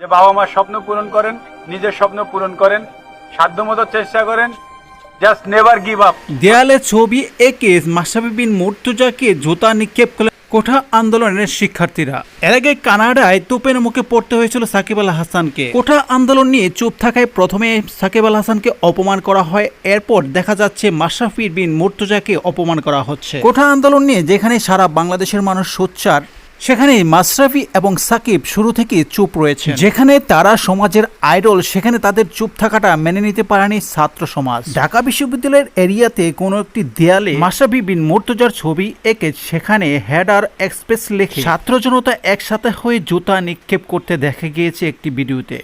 যে বাবা মার স্বপ্ন পূরণ করেন, নিজের স্বপ্ন পূরণ করেন, সাধ্যমতো চেষ্টা করেন জাস্ট নেভার গিভ আপ দেয়ালে ছবি একে মাসাবি বিন মুর্তুজাকে জুতা নিক্ষেপ করলেন কোঠা আন্দোলনের শিক্ষার্থীরা। এর আগে কানাডায় তোপের মুখে পড়তে হয়েছিল সাকিব আল হাসানকে। কোঠা আন্দোলন নিয়ে চুপ থাকায় প্রথমে সাকিব আল হাসানকে অপমান করা হয়, এরপর দেখা যাচ্ছে মাশরাফি বিন মুর্তজাকে অপমান করা হচ্ছে। কোঠা আন্দোলন নিয়ে যেখানে সারা বাংলাদেশের মানুষ সোচ্চার সেখানে মাশরাফি এবং সাকিব শুরু থেকে চুপ রয়েছে যেখানে তারা সমাজের আইডল, সেখানে তাদের চুপ থাকাটা মেনে নিতে পারেনি ছাত্র সমাজ। ঢাকা বিশ্ববিদ্যালয়ের এরিয়াতে কোনো একটি দেয়ালে মাশরাফি বিন মোর্তজার ছবি এঁকে সেখানে হেডার এক্সপ্রেস লেখে। ছাত্র জনতা একসাথে হয়ে জুতা নিক্ষেপ করতে দেখা গিয়েছে একটি ভিডিওতে।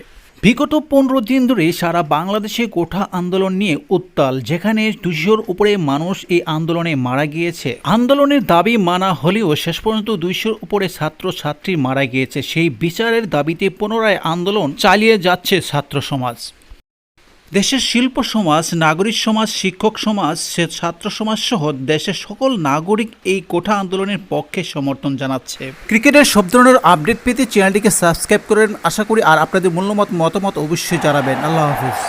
বিগত পনেরো দিন ধরে সারা বাংলাদেশে কোঠা আন্দোলন নিয়ে উত্তাল, যেখানে দুইশোর উপরে মানুষ এই আন্দোলনে মারা গিয়েছে। আন্দোলনের দাবি মানা হলেও শেষ পর্যন্ত দুইশোর উপরে ছাত্র ছাত্রী মারা গিয়েছে। সেই বিচারের দাবিতে পুনরায় আন্দোলন চালিয়ে যাচ্ছে ছাত্র সমাজ। দেশের শিল্প সমাজ, নাগরিক সমাজ, শিক্ষক সমাজ ছাত্র সমাজ সহ দেশের সকল নাগরিক এই কোঠা আন্দোলনের পক্ষে সমর্থন জানাচ্ছে। ক্রিকেটের সব ধরনের আপডেট পেতে চ্যানেলটিকে সাবস্ক্রাইব করেন। আশা করি আর আপনাদের মূল্যমত মতামত অবশ্যই জানাবেন। আল্লাহ হাফিজ।